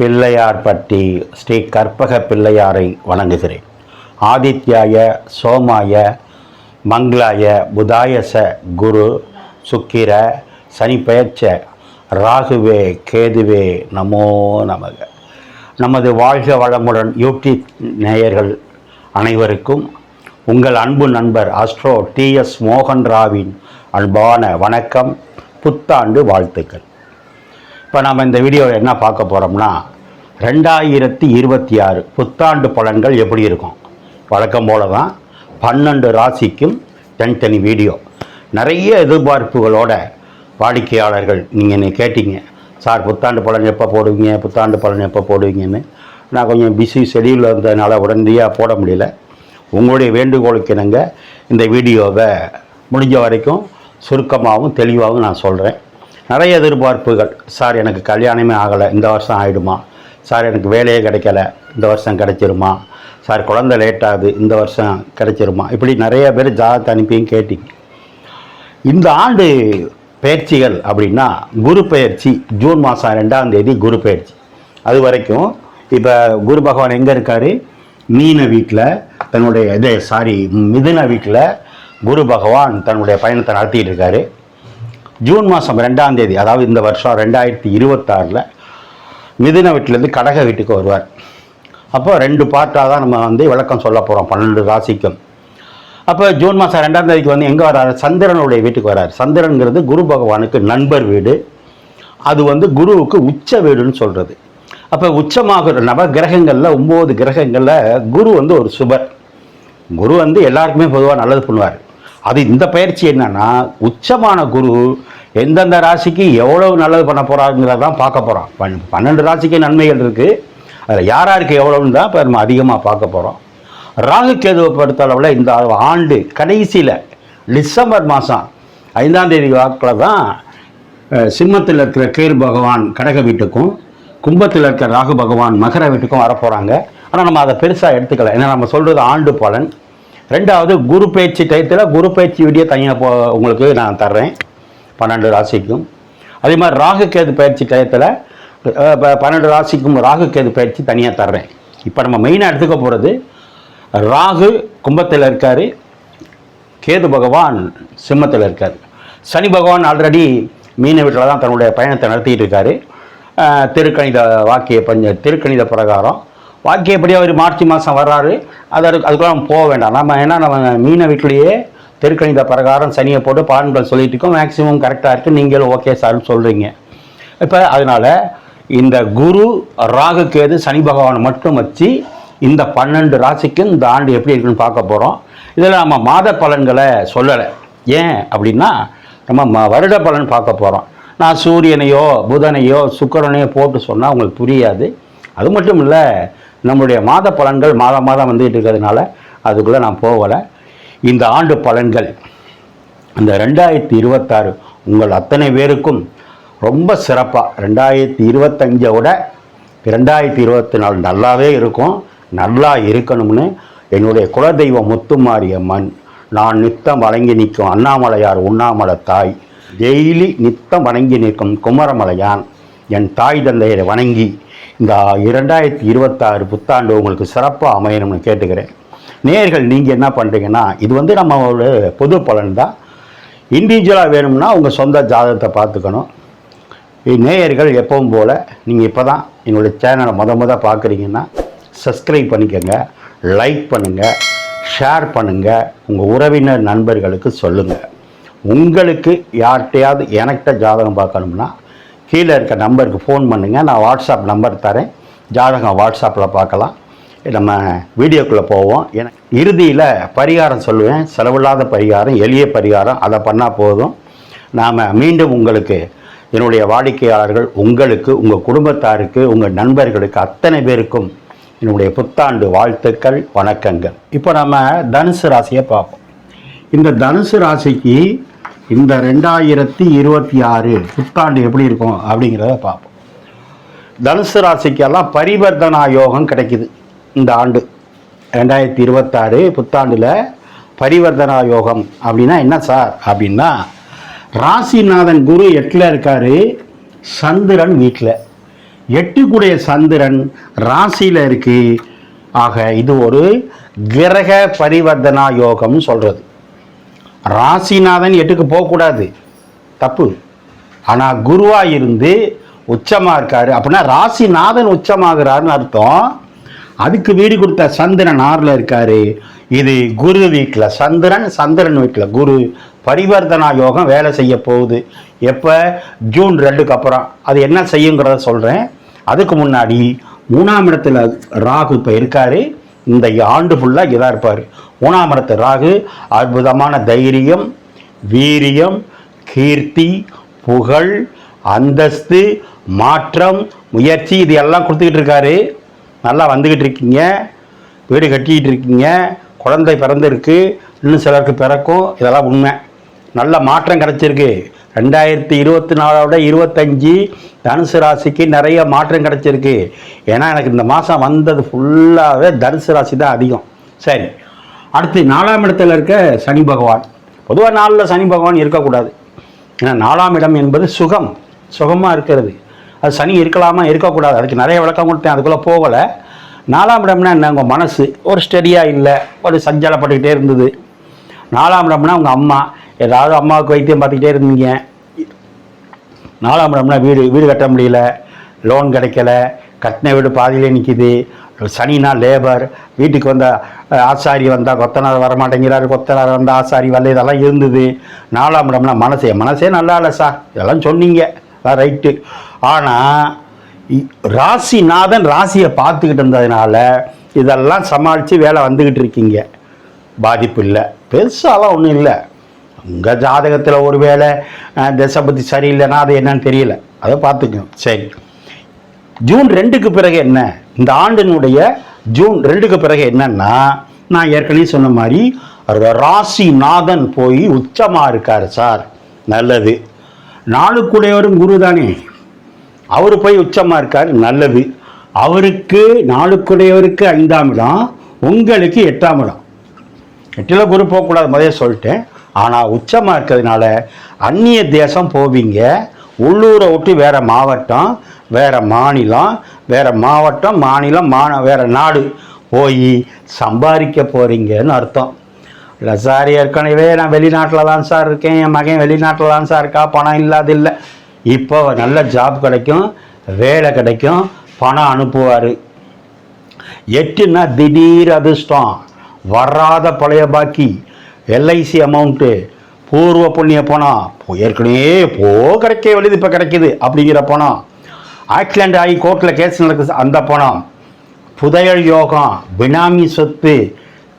பிள்ளையார்பட்டி ஸ்ரீ கற்பக பிள்ளையாரை வணங்குகிறேன். ஆதித்யாய சோமாய மங்களாய புதாயச குரு சுக்கிர சனி பெயர்ச்ச ராகுவே கேதுவே நமோ நமக. நமது வாழ்க வளமுடன் யூடியூப் நேயர்கள் அனைவருக்கும் உங்கள் அன்பு நண்பர் அஸ்ட்ரோ டிஎஸ் மோகன் ராவின் அன்பான வணக்கம் புத்தாண்டு வாழ்த்துக்கள். இப்போ நம்ம இந்த வீடியோவில் என்ன பார்க்க போகிறோம்னா ரெண்டாயிரத்தி இருபத்தி ஆறு புத்தாண்டு பலன்கள் எப்படி இருக்கும்? வழக்கம் போல தான் பன்னெண்டு ராசிக்கும் தனித்தனி வீடியோ. நிறைய எதிர்பார்ப்புகளோட வாடிக்கையாளர்கள் நீங்கள் என்னை கேட்டீங்க சார் புத்தாண்டு பலன் எப்போ போடுவீங்க? புத்தாண்டு பலன் எப்போ போடுவீங்கன்னு? நான் கொஞ்சம் பிஸி ஷெடியூலில் இருந்ததுனால உடனடியாக போட முடியல. உங்களுடைய வேண்டுகோளுக்கு இணங்க இந்த வீடியோவை முடிஞ்ச வரைக்கும் சுருக்கமாகவும் தெளிவாகவும் நான் சொல்கிறேன் நிறைய எதிர்பார்ப்புகள். சார் எனக்கு கல்யாணமே ஆகலை. இந்த வருஷம் ஆகிடுமா சார் எனக்கு வேலையே கிடைக்கல. இந்த வருஷம் கிடைச்சிருமா? சார் குழந்த லேட்டாகுது இந்த வருஷம் கிடைச்சிருமா? இப்படி நிறைய பேர் ஜாதகத்தை அனுப்பியும் கேட்டீங்க. இந்த ஆண்டு பயிற்சிகள் அப்படின்னா குரு பயிற்சி ஜூன் மாதம் ரெண்டாம் தேதி குரு பயிற்சி. அது வரைக்கும் இப்போ குரு பகவான் எங்கே இருக்கார்? மீன வீட்டில் தன்னுடைய இது சாரி மிதுன வீட்டில் குரு பகவான் தன்னுடைய பயணத்தை நடத்திட்டு இருக்காரு. ஜூன் மாதம் ரெண்டாம் தேதி அதாவது இந்த வருஷம் ரெண்டாயிரத்தி இருபத்தாறில் மிதுன வீட்டிலேருந்து கடக வீட்டுக்கு வருவார். அப்போ ரெண்டு பார்ட்டாக தான் நம்ம வந்து விளக்கம் சொல்ல போகிறோம் பன்னெண்டு ராசிக்கும். அப்போ ஜூன் மாதம் ரெண்டாம் தேதிக்கு வந்து எங்கே வராரு? சந்திரனுடைய வீட்டுக்கு வராரு. சந்திரனுங்கிறது குரு பகவானுக்கு நண்பர் வீடு. அது வந்து குருவுக்கு உச்ச வீடுன்னு சொல்கிறது அப்போ உச்சமாகிற நவ கிரகங்களில் ஒம்பது கிரகங்களில் குரு வந்து ஒரு சுபர். குரு வந்து எல்லாருக்குமே பொதுவாக நல்லது பண்ணுவார். அது இந்த பயிற்சி என்னன்னா உச்சமான குரு எந்தெந்த ராசிக்கு எவ்வளவு நல்லது பண்ண போகிறாங்கிறத தான் பார்க்க போகிறோம் பன்னெண்டு ராசிக்கு நன்மைகள் இருக்குது அதில் யார் யாருக்கு எவ்வளோன்னு தான் இப்போ நம்ம அதிகமாக பார்க்க போகிறோம் ராகு கேதுவை பொறுத்தளவில் இந்த ஆண்டு கடைசியில் டிசம்பர் மாதம் ஐந்தாம் தேதி வாக்கில் தான் சிம்மத்தில் இருக்கிற கேர் பகவான் கடக வீட்டுக்கும் கும்பத்தில் இருக்கிற ராகு பகவான் மகர வீட்டுக்கும் வரப்போகிறாங்க ஆனால் நம்ம அதை பெருசாக எடுத்துக்கல. ஏன்னா நம்ம சொல்கிறது ஆண்டு பலன். ரெண்டாவது குரு பயிற்சி டயத்தில் குரு பயிற்சி வீடியோ தனியாக போ உங்களுக்கு நான் தர்றேன். பன்னெண்டு ராசிக்கும். அதே மாதிரி ராகு கேது பயிற்சி டயத்தில் பன்னெண்டு ராசிக்கும் ராகு கேது பயிற்சி தனியாக தர்றேன். இப்போ நம்ம மெயினாக எடுத்துக்க போகிறது ராகு கும்பத்தில் இருக்கார் கேது பகவான் சிம்மத்தில் இருக்கார். சனி பகவான் ஆல்ரெடி மீன வீட்டில் தான் தன்னுடைய பயணத்தை நடத்திட்டு இருக்காரு. திருக்கணித வாக்கிய பஞ்ச திருக்கணித பிரகாரம். வாக்கியப்படி அவர் மார்ச் மாதம் வர்றாரு. அதற்கு அதுக்கு- போக வேண்டாம். நம்ம ஏன்னா நம்ம மீன வீட்டிலேயே திருக்கணித பிரகாரம் சனியை போட்டு பலன்கள் சொல்லிட்டு இருக்கோம். மேக்ஸிமம் கரெக்டாக இருக்குது நீங்களும் ஓகே சார்னு சொல்கிறீங்க இப்போ அதனால் இந்த குரு ராகு கேது சனி பகவான் மட்டும் வச்சு இந்த பன்னெண்டு ராசிக்கும் இந்த ஆண்டு எப்படி இருக்குன்னு பார்க்க போகிறோம் இதில் நம்ம மாத பலன்களை சொல்லலை. ஏன் அப்படின்னா நம்ம ம வருட பலன் பார்க்க போகிறோம் நான் சூரியனையோ புதனையோ சுக்கரனையோ போட்டு சொன்னால் உங்களுக்கு புரியாது. அது மட்டும் இல்லை நம்மளுடைய மாத பலன்கள் மாதம் மாதம் வந்துகிட்டு இருக்கிறதுனால அதுக்குள்ளே நான் போகலை. இந்த ஆண்டு பலன்கள். இந்த ரெண்டாயிரத்தி இருபத்தாறு உங்கள் அத்தனை பேருக்கும் ரொம்ப சிறப்பாக ரெண்டாயிரத்தி இருபத்தஞ்சை விட ரெண்டாயிரத்தி இருபத்தி நாலு நல்லாவே இருக்கும். நல்லா இருக்கணும்னு என்னுடைய குலதெய்வம் முத்துமாரியம்மன் நான் நித்தம் வணங்கி நிற்கும் அண்ணாமலையார் உண்ணாமலை தாய். டெய்லி நித்தம் வணங்கி நிற்கும் குமரமலையான் என் தாய் தந்தையரை வணங்கி இந்த இரண்டாயிரத்தி இருபத்தாறு புத்தாண்டு உங்களுக்கு சிறப்பாக அமையணும்னு கேட்டுக்கிறேன். நேர்கள் நீங்கள் என்ன பண்ணுறீங்கன்னா இது வந்து நம்ம ஒரு பொது பலன் தான் இண்டிவிஜுவலாக வேணும்னா உங்கள் சொந்த ஜாதகத்தை பார்த்துக்கணும். நேயர்கள் எப்பவும் போல் நீங்கள் இப்போ தான் என்னுடைய சேனலை மொத முத பார்க்குறீங்கன்னா சப்ஸ்கிரைப் பண்ணிக்கோங்க லைக் பண்ணுங்கள் ஷேர் பண்ணுங்கள் உங்கள் உறவினர் நண்பர்களுக்கு சொல்லுங்கள் உங்களுக்கு யார்கிட்டையாவது எனக்கிட்ட ஜாதகம் பார்க்கணும்னா கீழே இருக்க நம்பருக்கு ஃபோன் பண்ணுங்கள் நான் வாட்ஸ்அப் நம்பர் தரேன். ஜாதகம் வாட்ஸ்அப்பில் பார்க்கலாம். நம்ம வீடியோக்குள்ளே போவோம். எனக்கு இறுதியில் பரிகாரம் சொல்லுவேன். செலவில்லாத பரிகாரம் எளிய பரிகாரம். அதை பண்ணால் போதும். நாம் மீண்டும் உங்களுக்கு என்னுடைய வாடிக்கையாளர்கள் உங்களுக்கு உங்கள் குடும்பத்தாருக்கு உங்கள் நண்பர்களுக்கு அத்தனை பேருக்கும் என்னுடைய புத்தாண்டு வாழ்த்துக்கள் வணக்கங்கள். இப்போ நம்ம தனுசு ராசியை பார்ப்போம். இந்த தனுசு ராசிக்கு இந்த ரெண்டாயிரத்தி இருபத்தி ஆறு புத்தாண்டு எப்படி இருக்கும் அப்படிங்கிறத பார்ப்போம். தனுசு ராசிக்கெல்லாம் பரிவர்த்தனா யோகம் கிடைக்குது. இந்த ஆண்டு. ரெண்டாயிரத்தி இருபத்தாறு புத்தாண்டில் பரிவர்த்தனா யோகம் அப்படின்னா என்ன சார்? அப்படின்னா ராசிநாதன் குரு எட்டில் இருக்கார் சந்திரன் வீட்டில் எட்டுக்குடைய சந்திரன் ராசியில் இருக்குது ஆக இது ஒரு கிரக பரிவர்த்தனா யோகம்னு சொல்கிறது ராசிநாதன் எட்டுக்கு போகக்கூடாது. தப்பு. ஆனால் குருவாக இருந்து உச்சமாக இருக்கார். அப்படின்னா ராசிநாதன் உச்சமாகிறாருன்னு அர்த்தம். அதுக்கு வீடு கொடுத்த சந்திரன் ஆறில் இருக்காரு. இது குரு வீட்டில் சந்திரன் சந்திரன் வீட்டில் குரு பரிவர்த்தனா யோகம் வேலை செய்ய போகுது. எப்போ? ஜூன் ரெண்டுக்கு அப்புறம். அது என்ன செய்யுங்கிறத சொல்கிறேன் அதுக்கு முன்னாடி மூணாம் இடத்துல ராகு இப்போ இருக்கார். இந்த ஆண்டு ஃபுல்லாக இதாக இருப்பார். மூணாம் இடத்து ராகு அற்புதமான தைரியம் வீரியம் கீர்த்தி புகழ் அந்தஸ்து மாற்றம் முயற்சி இது எல்லாம் கொடுத்துக்கிட்டு இருக்காரு. நல்லா வந்துக்கிட்டு இருக்கீங்க. வீடு கட்டிக்கிட்டு இருக்கீங்க. குழந்தை பிறந்திருக்கு. இன்னும் சிலருக்கு பிறக்கும். இதெல்லாம் உண்மை. நல்ல மாற்றம் கிடச்சிருக்கு. ரெண்டாயிரத்தி இருபத்தி நாலோட இருபத்தஞ்சி தனுசு ராசிக்கு நிறைய மாற்றம் கிடச்சிருக்கு. ஏன்னா எனக்கு இந்த மாதம் வந்தது ஃபுல்லாகவே தனுசு ராசி தான் அதிகம். சரி. அடுத்து நாலாம் இடத்துல இருக்க சனி பகவான். பொதுவாக நாளில் சனி பகவான் இருக்கக்கூடாது. ஏன்னா நாலாம் இடம் என்பது சுகம். சுகமாக இருக்கிறது. அது சனி இருக்கலாமா இருக்கக்கூடாது. அதுக்கு நிறைய விளக்கம் கொடுத்தேன் அதுக்குள்ளே போகலை. நாலாம் இடம்னா என்ன உங்கள் மனசு? ஒரு ஸ்டெடியாக இல்லை. ஒரு சஞ்சலப்பட்டுக்கிட்டே இருந்தது. நாலாம் இடம்னா உங்கள் அம்மா. ஏதாவது அம்மாவுக்கு வைத்தியம் பார்த்துக்கிட்டே இருந்தீங்க. நாலாம் இடம்னா வீடு வீடு கட்ட முடியல. லோன் கிடைக்கல. கட்டின வீடு பாதியிலே நிற்கிது சனினா லேபர் வீட்டுக்கு வந்த ஆசாரி வந்தால் கொத்தனார் வரமாட்டேங்கிறாரு. கொத்தனார் வந்தால் ஆசாரி வரல. இதெல்லாம் இருந்தது. நாலாம் இடம்னா மனசு என் மனசே நல்லா இல்லை சார். இதெல்லாம் சொன்னீங்க. ரைட்டு ஆனால் ராசிநாதன் ராசியை பார்த்துக்கிட்டு இருந்ததுனால இதெல்லாம் சமாளித்து வேலை வந்துக்கிட்டு இருக்கீங்க. பாதிப்பு இல்லை. பெருசாலாம் ஒன்றும் இல்லை. உங்கள் ஜாதகத்தில் ஒரு வேளை திசை பற்றி சரியில்லைன்னா அது என்னன்னு தெரியல. அதை பார்த்துக்கணும் சரி. ஜூன் ரெண்டுக்கு பிறகு என்ன? இந்த ஆண்டினுடைய ஜூன் ரெண்டுக்கு பிறகு என்னன்னா நான் ஏற்கனவே சொன்ன மாதிரி ராசிநாதன் போய் உச்சமாக இருக்கார் சார். நல்லது. நாளுக்குடையவரும் குரு தானே அவர் போய் உச்சமாக இருக்கார் நல்லது. அவருக்கு நாளுக்குடையவருக்கு ஐந்தாம் இடம் உங்களுக்கு எட்டாம் இடம். எட்டில் குரு போகக்கூடாது முதல்ல சொல்லிட்டேன். ஆனால் உச்சமாக இருக்கிறதுனால அந்நிய தேசம் போவீங்க. உள்ளூரை விட்டு வேறு மாவட்டம் வேறு மாநிலம் வேறு மாவட்டம் மாநிலம் மான வேறு நாடு போய் சம்பாதிக்க போகிறீங்கன்னு அர்த்தம். இல்லை சார் ஏற்கனவே நான் வெளிநாட்டில் தான் சார் இருக்கேன் என் மகன் வெளிநாட்டில் தான் சார் இருக்கா பணம் இல்லாதில்லை இப்போ நல்ல ஜாப் கிடைக்கும் வேலை கிடைக்கும் பணம் அனுப்புவார். எட்டுன்னா திடீர் அதிர்ஷ்டம். வராத பழைய பாக்கி எல்ஐசி அமௌண்ட்டு பூர்வ புண்ணிய பணம். ஏற்கனவே போ கிடைக்க வழிது இப்போ கிடைக்குது அப்படிங்கிற பணம். ஆக்சிடெண்ட் ஆகி கோர்ட்டில் கேஸ் நடக்குது அந்த பணம். புதையல் யோகம் பினாமி சொத்து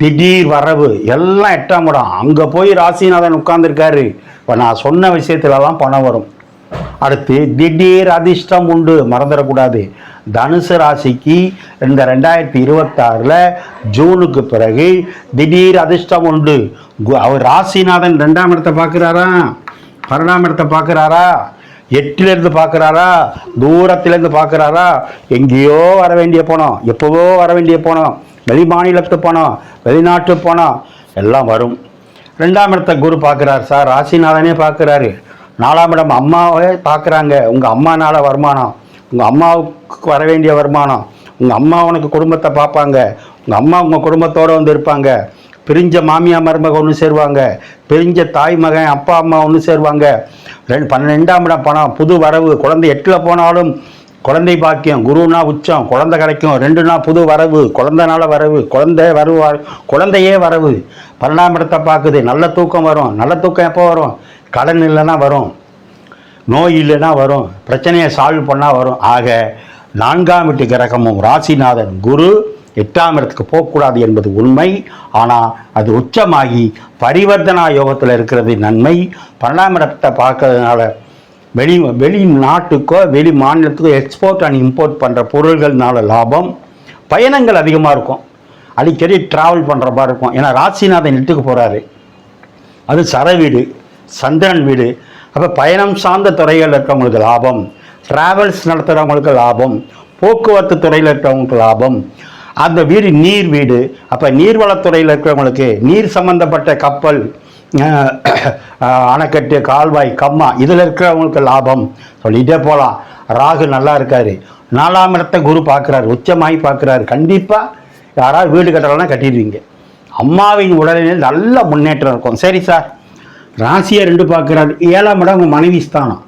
திடீர் வரவு எல்லாம் எட்டாம் இடம். அங்கே போய் ராசிநாதன் உட்கார்ந்துருக்காரு. இப்போ நான் சொன்ன விஷயத்துலலாம் பணம் வரும். அடுத்து திடீர் அதிர்ஷ்டம் உண்டு. மறந்துடக்கூடாது. தனுசு ராசிக்கு இந்த ரெண்டாயிரத்தி இருபத்தாறில் ஜூனுக்கு பிறகு திடீர் அதிர்ஷ்டம் உண்டு. கு- அவர் ராசிநாதன் ரெண்டாம் இடத்தை பார்க்குறாரா? பன்னெண்டாம் இடத்தை பார்க்குறாரா? எட்டிலேருந்து பார்க்குறாரா? தூரத்திலேருந்து பார்க்குறாரா? எங்கேயோ வர வேண்டிய பணம் எப்போவோ வர வேண்டிய பணம் வெளி மாநிலத்து பணம் வெளிநாட்டு பணம் எல்லாம் வரும். ரெண்டாம் இடத்தை குரு பார்க்குறாரு சார். ராசிநாதனே பார்க்குறாரு. நாலாம் இடம் அம்மாவே பார்க்குறாங்க. உங்கள் அம்மானால வருமானம். உங்கள் அம்மாவுக்கு வர வேண்டிய வருமானம். உங்கள் அம்மா உனக்கு குடும்பத்தை பார்ப்பாங்க. உங்கள் அம்மா உங்கள் குடும்பத்தோடு வந்து இருப்பாங்க. பிரிஞ்ச மாமியா மருமக ஒன்று சேருவாங்க. பிரிஞ்ச தாய் மகன் அப்பா அம்மா ஒன்று சேருவாங்க. ரெண்டு பன்னெண்டாம் இடம் பணம். புது வரவு. குழந்தை எட்டில் போனாலும் குழந்தை பாக்கியம் குருனா உச்சம். குழந்தை கிடைக்கும். ரெண்டுனா புது வரவு. குழந்தைனால வரவு. குழந்தை வரவு குழந்தையே வரவு. பன்னெண்டாம் இடத்தை பார்க்குது. நல்ல தூக்கம் வரும். நல்ல தூக்கம் எப்போ வரும்? கடன் இல்லைன்னா வரும். நோய் இல்லைன்னா வரும். பிரச்சனையை சால்வ் பண்ணால் வரும். ஆக நான்காம் வீட்டு கிரகமும் ராசிநாதன் குரு எட்டாம் இடத்துக்கு போகக்கூடாது என்பது உண்மை. ஆனால் அது உச்சமாகி பரிவர்த்தனா யோகத்தில் இருக்கிறது நன்மை. பன்னெண்டாம் இடத்தை பார்க்கறதுனால வெளி வெளி நாட்டுக்கோ வெளி மாநிலத்துக்கோ எக்ஸ்போர்ட் அண்ட் இம்போர்ட் பண்ணுற பொருள்கள்னால லாபம். பயணங்கள் அதிகமாக இருக்கும். அடிக்கடி ட்ராவல் பண்ணுற மாதிரி இருக்கும். ஏன்னா ராசிநாதன் இட்டுக்கு போகிறாரு அது சரவீடு சந்திரன் வீடு. அப்போ பயணம் சார்ந்த துறைகள் இருக்கிறவங்களுக்கு லாபம். ட்ராவல்ஸ் நடத்துகிறவங்களுக்கு லாபம். போக்குவரத்து துறையில் இருக்கிறவங்களுக்கு லாபம். அந்த வீடு நீர் வீடு. அப்போ நீர்வளத்துறையில் இருக்கிறவங்களுக்கு நீர் சம்பந்தப்பட்ட கப்பல் அணைக்கட்டு கால்வாய் கம்மா இதில் இருக்கிறவங்களுக்கு லாபம். சொல்லிகிட்டே போகலாம் ராகு நல்லா இருக்காரு. நாலாம் இடத்த குரு பார்க்குறாரு. உச்சமாகி பார்க்குறாரு. கண்டிப்பாக யாராவது வீடு கட்டலைன்னா கட்டிடுவீங்க. அம்மாவின் உடலில் நல்ல முன்னேற்றம் இருக்கும். சரி சார். ராசியை ரெண்டு பார்க்குறாரு. ஏழாம் இடம் உங்கள் மனைவி ஸ்தானம்.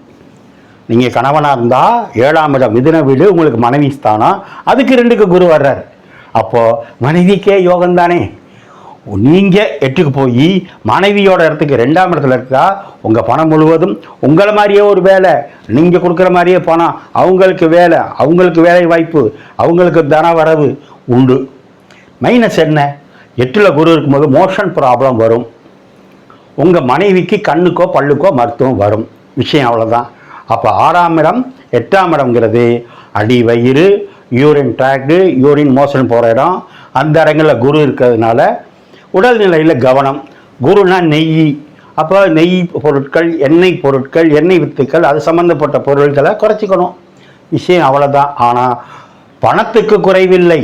நீங்கள் கணவனாக இருந்தால் ஏழாம் இடம் மிதுன வீடு உங்களுக்கு மனைவி ஸ்தானம். அதுக்கு ரெண்டுக்கு குரு வர்றாரு. அப்போது மனைவிக்கே யோகம் தானே. நீங்கள் எட்டுக்கு போய் மனைவியோட இடத்துக்கு ரெண்டாம் இடத்துல இருக்கா? உங்கள் பணம் முழுவதும் உங்களை மாதிரியே ஒரு வேலை. நீங்கள் கொடுக்குற மாதிரியே பணம். அவங்களுக்கு வேலை. அவங்களுக்கு வேலை வாய்ப்பு. அவங்களுக்கு தன வரவு உண்டு. மைனஸ் என்ன? எட்டில் குரு இருக்கும்போது மோஷன் ப்ராப்ளம் வரும். உங்கள் மனைவிக்கு கண்ணுக்கோ பல்லுக்கோ மருத்துவம் வரும். விஷயம் அவ்வளோதான் அப்போ ஆறாம் இடம் எட்டாம் இடம்ங்கிறது அடி வயிறு யூரின் ட்ராக்டு யூரின் மோஷன் போகிற இடம். அந்த இடங்களில் குரு இருக்கிறதுனால உடல்நிலையில் கவனம். குருனா நெய். அப்போ நெய் பொருட்கள் எண்ணெய் பொருட்கள் எண்ணெய் வித்துக்கள் அது சம்மந்தப்பட்ட பொருட்களை குறைச்சிக்கணும். விஷயம் அவ்வளோதான் ஆனால் பணத்துக்கு குறைவில்லை.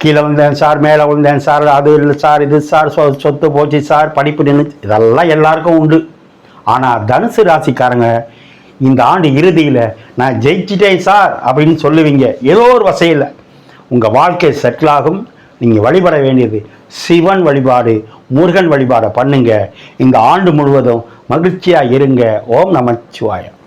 கீழே வந்தேன் சார் மேலே வந்தேன் சார் அது இல்லை சார் இது சார் சொ சொத்து போச்சு சார் படிப்பு நின்று இதெல்லாம் எல்லாருக்கும் உண்டு. ஆனால் தனுசு ராசிக்காரங்க இந்த ஆண்டு இறுதியில் நான் ஜெயிச்சிட்டேன் சார் அப்படின்னு சொல்லுவீங்க. ஏதோ ஒரு வசையில். உங்கள் வாழ்க்கை செட்டில் ஆகும். நீங்கள் வழிபட வேண்டியது சிவன் வழிபாடு முருகன் வழிபாடை பண்ணுங்க. இந்த ஆண்டு முழுவதும் மகிழ்ச்சியாக இருங்க. ஓம் நமச்சிவாயம்.